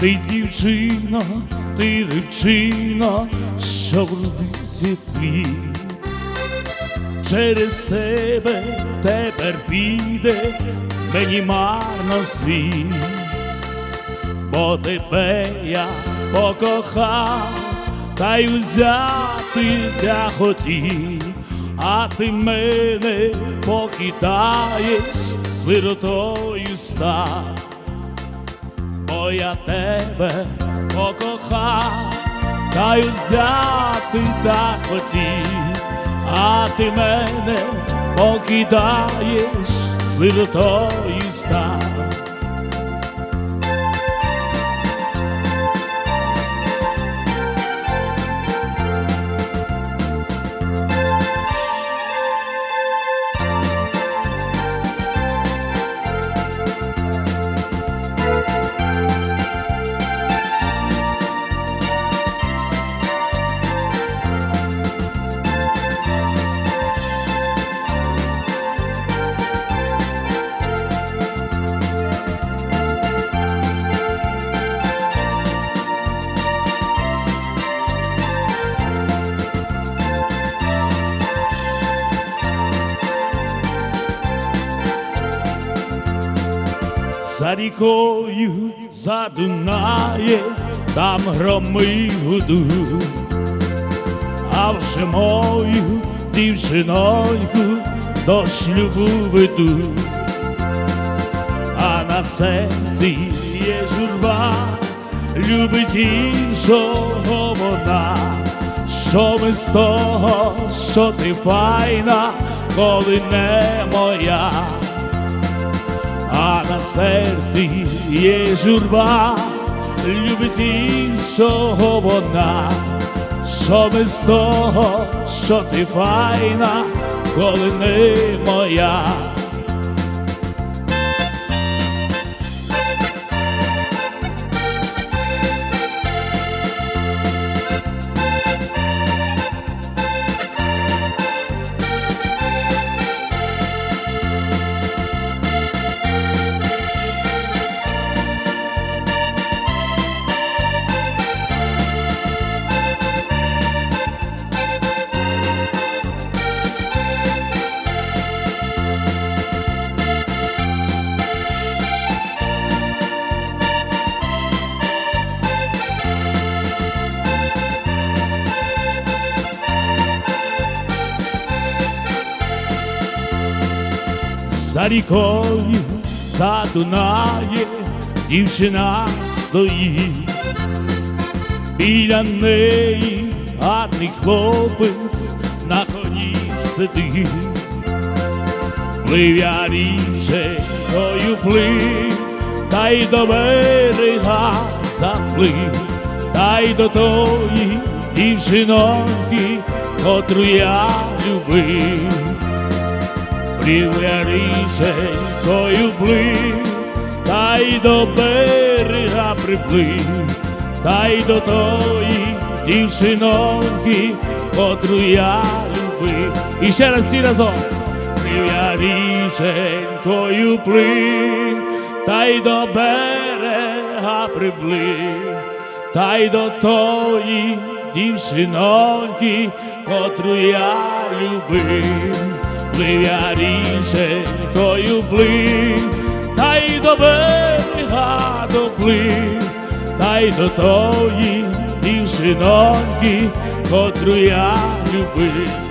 Ти дівчина, ти рибчина, що вродився цвіт. Через тебе тепер піде мені марно світ, бо тебе я покохав, та й взяти тя хотів, а ти мене покидаєш, сиротою став, я тебе покохав, та й взяти та хотів, а ти мене покидаєш, сиротою став. За рікою за Дунає, там громи гудуть, а вже мою дівчиноньку до шлюбу ведуть, а на серці є журба, любить іншого вона, що ми з того, що ти файна, коли не моя серці є журба, любить іншого вона, що без того, що ти файна, коли не моя. За рікою, за Дунає, дівчина стоїть, біля неї гарний хлопець на коні сидить, плив я річкою плив, та й до берега заплив, та й до тої дівчиноньки, котру я любив. Річкою плив, та й до берега приплив, та й до тої дівчиноньки, котру я любив. І ще раз всі разом. Плівля річкою плив, та й до берега приплив, та й до тої дівчиноньки, котру я любив плив я річкою плив, та й до берега доплив, та й до тої дівчиноньки, котру я любив.